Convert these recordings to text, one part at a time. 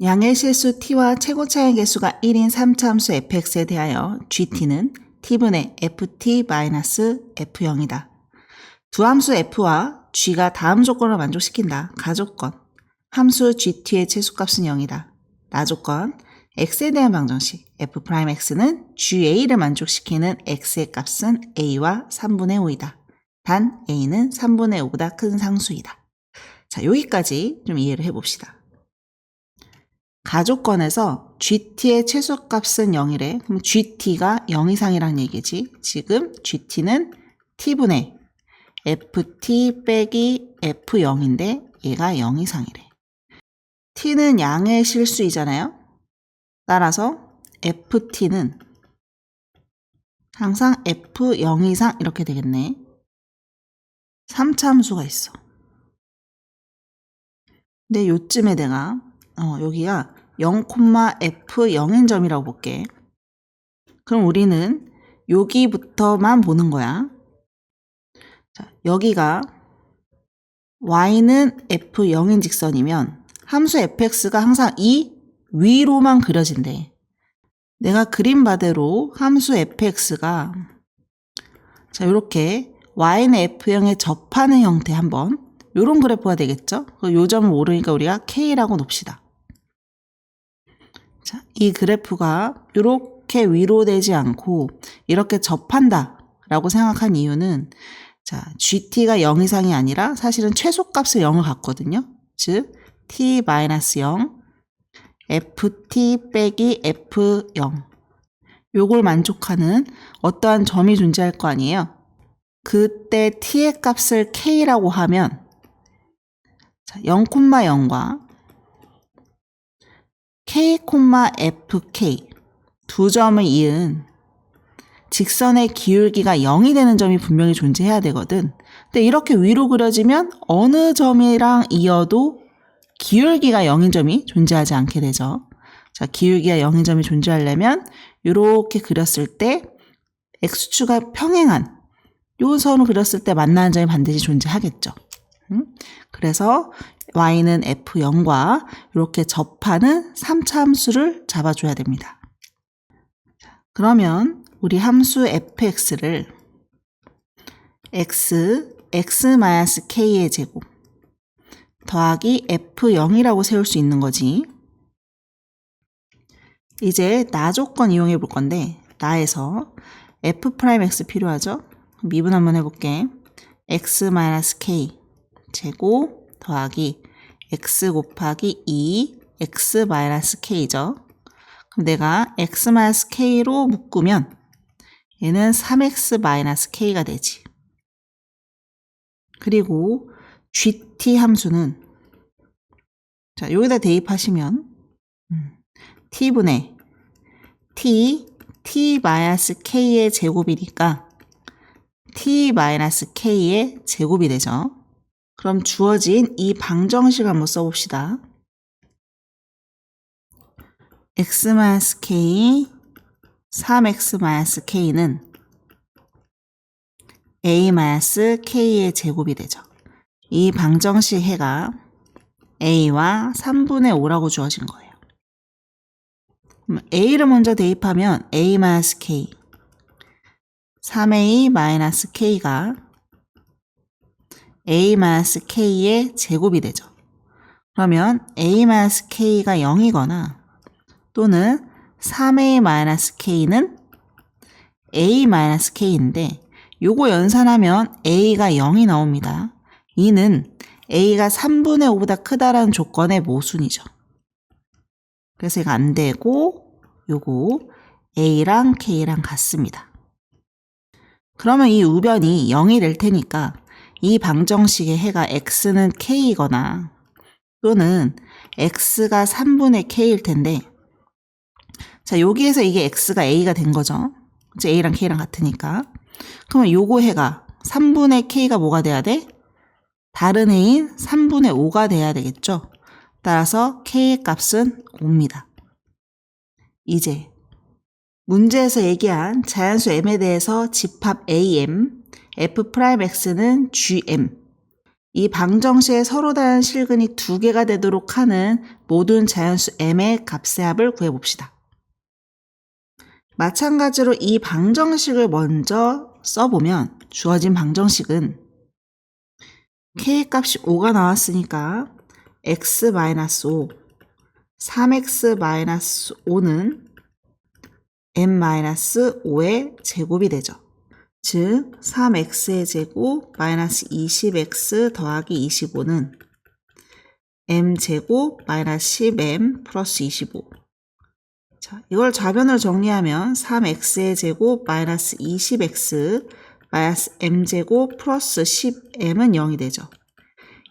양의 실수 t와 최고 차의 개수가 1인 3차함수 fx에 대하여 gt는 t분의 ft-f0이다. 두 함수 f와 g가 다음 조건을 만족시킨다. 가조건. 함수 gt의 최소값은 0이다. 나조건. x에 대한 방정식. f'x는 ga를 만족시키는 x의 값은 a와 3분의 5이다. 단 a는 3분의 5보다 큰 상수이다. 자, 여기까지 좀 이해를 해봅시다. 가족권에서 GT의 최소값은 0이래. 그럼 GT가 0 이상이란 얘기지. 지금 GT는 T분의 FT 빼기 F0인데 얘가 0 이상이래. T는 양의 실수이잖아요. 따라서 FT는 항상 F0 이상 이렇게 되겠네. 3차 함수가 있어. 근데 요쯤에 내가 어, 여기야 0,f0인 점이라고 볼게. 그럼 우리는 여기부터만 보는 거야. 자, 여기가 y는 f0인 직선이면 함수 fx가 항상 이 위로만 그려진대. 내가 그림 바대로 함수 fx가 자, 이렇게 y는 f0에 접하는 형태 한번 요런 그래프가 되겠죠? 요 점을 모르니까 우리가 k라고 놉시다. 자, 이 그래프가 이렇게 위로 되지 않고 이렇게 접한다 라고 생각한 이유는 자, GT가 0 이상이 아니라 사실은 최소값을 0을 갖거든요. 즉, T-0, FT 빼기 F0. 요걸 만족하는 어떠한 점이 존재할 거 아니에요. 그때 T의 값을 K라고 하면 0,0과 K,FK 두 점을 이은 직선의 기울기가 0이 되는 점이 분명히 존재해야 되거든. 근데 이렇게 위로 그려지면 어느 점이랑 이어도 기울기가 0인 점이 존재하지 않게 되죠. 자, 기울기가 0인 점이 존재하려면 이렇게 그렸을 때 x축가 평행한 요 선을 그렸을 때 만나는 점이 반드시 존재하겠죠. 음? 그래서 y는 f0과 이렇게 접하는 3차 함수를 잡아줘야 됩니다. 그러면 우리 함수 fx를 x, x-k의 제곱 더하기 f0이라고 세울 수 있는 거지. 이제 나 조건 이용해 볼 건데 나에서 f'x 필요하죠? 미분 한번 해볼게. x-k 제곱 더하기 x 곱하기 2 x-k죠. 그럼 내가 x-k로 묶으면 얘는 3x-k가 되지. 그리고 gt 함수는 자, 여기다 대입하시면 음, t분의 t t-k의 제곱이니까 t-k의 제곱이 되죠. 그럼 주어진 이 방정식 한번 써봅시다. x-k 3x-k는 a-k의 제곱이 되죠. 이 방정식 해가 a와 3분의 5라고 주어진 거예요. a를 먼저 대입하면 a-k 3a-k가 a-k의 제곱이 되죠. 그러면 a-k가 0이거나 또는 3a-k는 a-k인데 요거 연산하면 a가 0이 나옵니다. 이는 a가 3분의 5보다 크다라는 조건의 모순이죠. 그래서 이거 안 되고 요거 a랑 k랑 같습니다. 그러면 이 우변이 0이 될 테니까 이 방정식의 해가 x는 k이거나 또는 x가 3분의 k일 텐데 자 여기에서 이게 x가 a가 된 거죠. 이제 a랑 k랑 같으니까 그러면 요거 해가 3분의 k가 뭐가 돼야 돼? 다른 해인 3분의 5가 돼야 되겠죠. 따라서 k의 값은 5입니다. 이제 문제에서 얘기한 자연수 m에 대해서 집합 am, f'x는 gm, 이 방정식에 서로 다른 실근이 두 개가 되도록 하는 모든 자연수 m의 값의 합을 구해봅시다. 마찬가지로 이 방정식을 먼저 써보면 주어진 방정식은 k 값이 5가 나왔으니까 x-5 3x-5는 n-5의 제곱이 되죠. 즉 3x의 제곱 마이너스 20x 더하기 25는 m제곱 마이너스 10m 플러스 25 자, 이걸 좌변으로 정리하면 3x의 제곱 마이너스 20x 마이너스 m제곱 플러스 10m은 0이 되죠.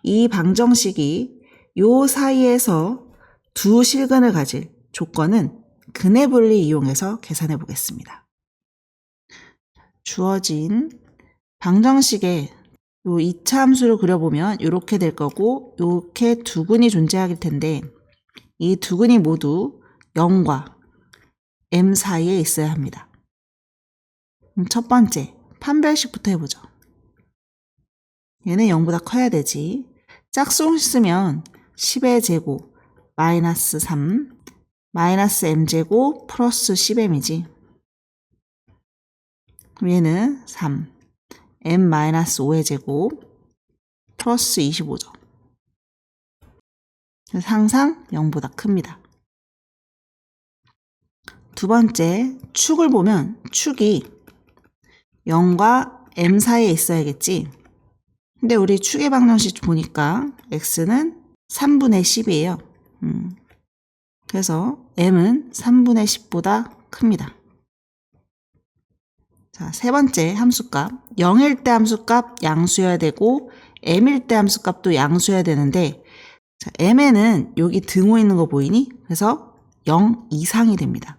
이 방정식이 요 사이에서 두 실근을 가질 조건은 근해 분리 이용해서 계산해 보겠습니다. 주어진 방정식에 요 2차 함수를 그려보면 이렇게 될 거고 이렇게 두 근이 존재하길 텐데 이 두 근이 모두 0과 m 사이에 있어야 합니다. 첫 번째 판별식부터 해보죠. 얘는 0보다 커야 되지. 짝수공 쓰면 10의 제곱 마이너스 3 마이너스 m제곱 플러스 10m이지. 얘는 3 m 마이너스 5의 제곱 플러스 25죠. 그래서 항상 0보다 큽니다. 두 번째, 축을 보면 축이 0과 m 사이에 있어야겠지. 근데 우리 축의 방정식 보니까 x는 3분의 10이에요. 음. 그래서 m은 3분의 10보다 큽니다. 자, 세 번째 함수값. 0일 때 함수값 양수여야 되고 m일 때 함수값도 양수여야 되는데 자, m에는 여기 등호 있는 거 보이니? 그래서 0 이상이 됩니다.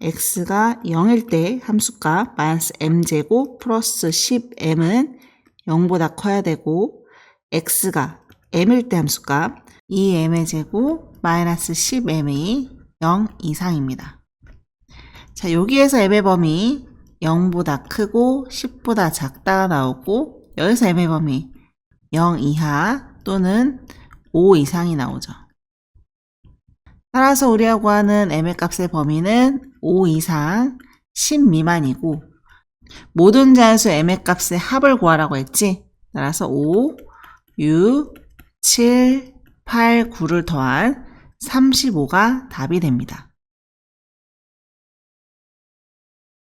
x가 0일 때 함수값 마이너스 m제곱 플러스 10m은 0보다 커야 되고 x가 m일 때 함수값 2m의 제곱 마이너스 10m이 0 이상입니다. 자, 여기에서 m의 범위 0보다 크고 10보다 작다가 나오고 여기서 m의 범위 0 이하 또는 5 이상이 나오죠. 따라서 우리가 구하는 m의 값의 범위는 5 이상 10 미만이고 모든 자연수 m의 값의 합을 구하라고 했지. 따라서 5, 6, 7, 8, 9를 더한 35가 답이 됩니다.